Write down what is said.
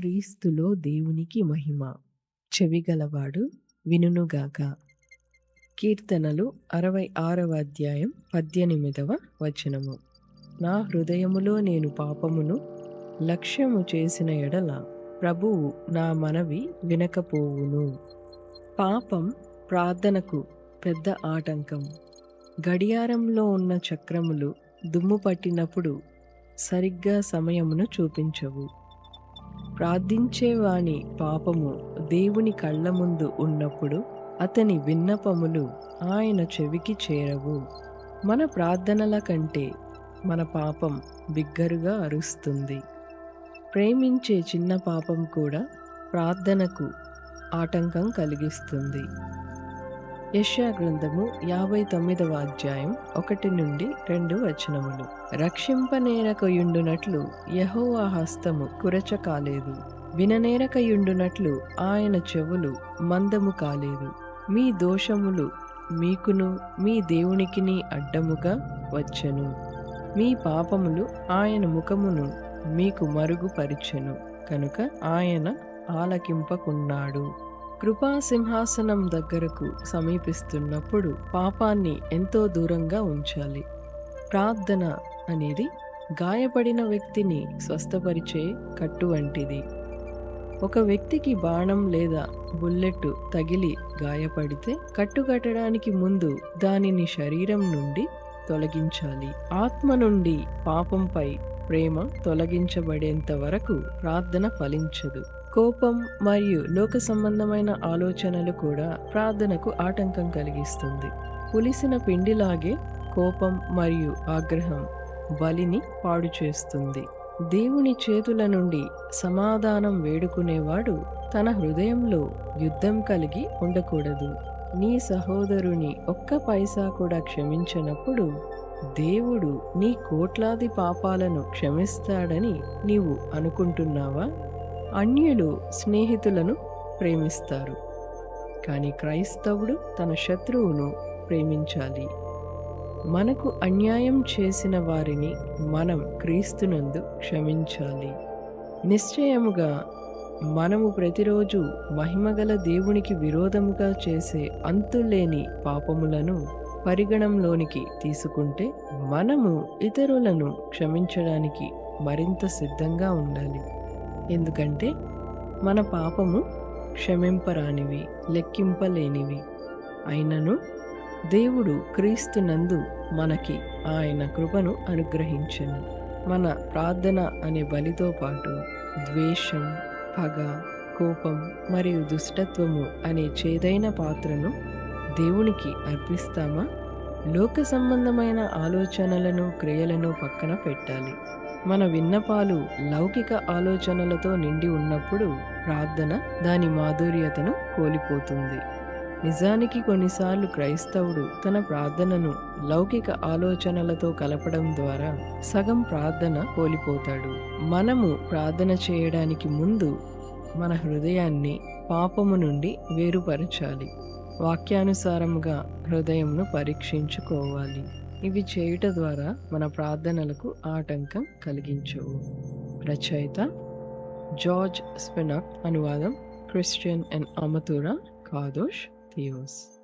క్రీస్తులో దేవునికి మహిమ. చెవిగలవాడు వినుగాక కీర్తనలు అరవై ఆరవ అధ్యాయం పద్దెనిమిదవ వచనము. నా హృదయములో నేను పాపమును లక్ష్యము చేసిన ఎడల ప్రభువు నా మనవి వినకపోవును. పాపం ప్రార్థనకు పెద్ద ఆటంకం. గడియారంలో ఉన్న చక్రములు దుమ్ము పట్టినప్పుడు సరిగ్గా సమయమును చూపించవు. ప్రార్థించేవాని పాపము దేవుని కళ్ళ ముందు ఉన్నప్పుడు అతని విన్నపములు ఆయన చెవికి చేరవు. మన ప్రార్థనల కంటే మన పాపం బిగ్గరుగా అరుస్తుంది. ప్రేమించే చిన్న పాపం కూడా ప్రార్థనకు ఆటంకం కలిగిస్తుంది. యశా గ్రంథము యాభై తొమ్మిదవ అధ్యాయం ఒకటి నుండి రెండు వచనములు. రక్షింపనేరకయుండునట్లు యహోవా హస్తము కురచ కాలేదు. విననేరకయుండునట్లు ఆయన చెవులు మందము కాలేదు. మీ దోషములు మీకును మీ దేవునికిని అడ్డముగా వచ్చెను. మీ పాపములు ఆయన ముఖమును మీకు మరుగుపరిచెను. కనుక ఆయన ఆలకింపకున్నాడు. కృపా సింహాసనం దగ్గరకు సమీపిస్తున్నప్పుడు పాపాన్ని ఎంతో దూరంగా ఉంచాలి. ప్రార్థన అనేది గాయపడిన వ్యక్తిని స్వస్థపరిచే కట్టు వంటిది. ఒక వ్యక్తికి బాణం లేదా బుల్లెట్ తగిలి గాయపడితే కట్టుకట్టడానికి ముందు దానిని శరీరం నుండి తొలగించాలి. ఆత్మ నుండి పాపంపై ప్రేమ తొలగించబడేంత వరకు ప్రార్థన ఫలించదు. కోపం మరియు లోక సంబంధమైన ఆలోచనలు కూడా ప్రార్థనకు ఆటంకం కలిగిస్తుంది. పులిసిన పిండిలాగే కోపం మరియు ఆగ్రహం బలిని పాడు చేస్తుంది. దేవుని చేతుల నుండి సమాధానం వేడుకునేవాడు తన హృదయంలో యుద్ధం కలిగి ఉండకూడదు. నీ సహోదరుని ఒక్క పైసా కూడా క్షమించినప్పుడు దేవుడు నీ కోట్లాది పాపాలను క్షమిస్తాడని నీవు అనుకుంటున్నావా? అన్యులు స్నేహితులను ప్రేమిస్తారు. కానీ క్రైస్తవుడు తన శత్రువును ప్రేమించాలి. మనకు అన్యాయం చేసిన వారిని మనం క్రీస్తునందు క్షమించాలి. నిశ్చయముగా మనము ప్రతిరోజు మహిమగల దేవునికి విరోధముగా చేసే అంతులేని పాపములను పరిగణంలోనికి తీసుకుంటే మనము ఇతరులను క్షమించడానికి మరింత సిద్ధంగా ఉండాలి. ఎందుకంటే మన పాపము క్షమింపరానివి లెక్కింపలేనివి. అయినను దేవుడు క్రీస్తునందు మనకి ఆయన కృపను అనుగ్రహించను. మన ప్రార్థన అనే బలితో పాటు ద్వేషం పగ కోపం మరియు దుష్టత్వము అనే చేదైన పాత్రను దేవునికి అర్పిస్తామా? లోక సంబంధమైన ఆలోచనలను క్రియలను పక్కన పెట్టాలి. మన విన్నపాలు లౌకిక ఆలోచనలతో నిండి ఉన్నప్పుడు ప్రార్థన దాని మాధుర్యతను కోల్పోతుంది. నిజానికి కొన్నిసార్లు క్రైస్తవుడు తన ప్రార్థనను లౌకిక ఆలోచనలతో కలపడం ద్వారా సగం ప్రార్థన కోల్పోతాడు. మనము ప్రార్థన చేయడానికి ముందు మన హృదయాన్ని పాపము నుండి వేరుపరచాలి. వాక్యానుసారంగా హృదయంను పరీక్షించుకోవాలి. ఇవి చేయుట ద్వారా మన ప్రార్థనలకు ఆటంకం కలిగించవు. రచయిత జార్జ్ స్పెనక్ అనువాదం క్రిస్టియన్ అండ్ అమతురా కాదోష్. feels.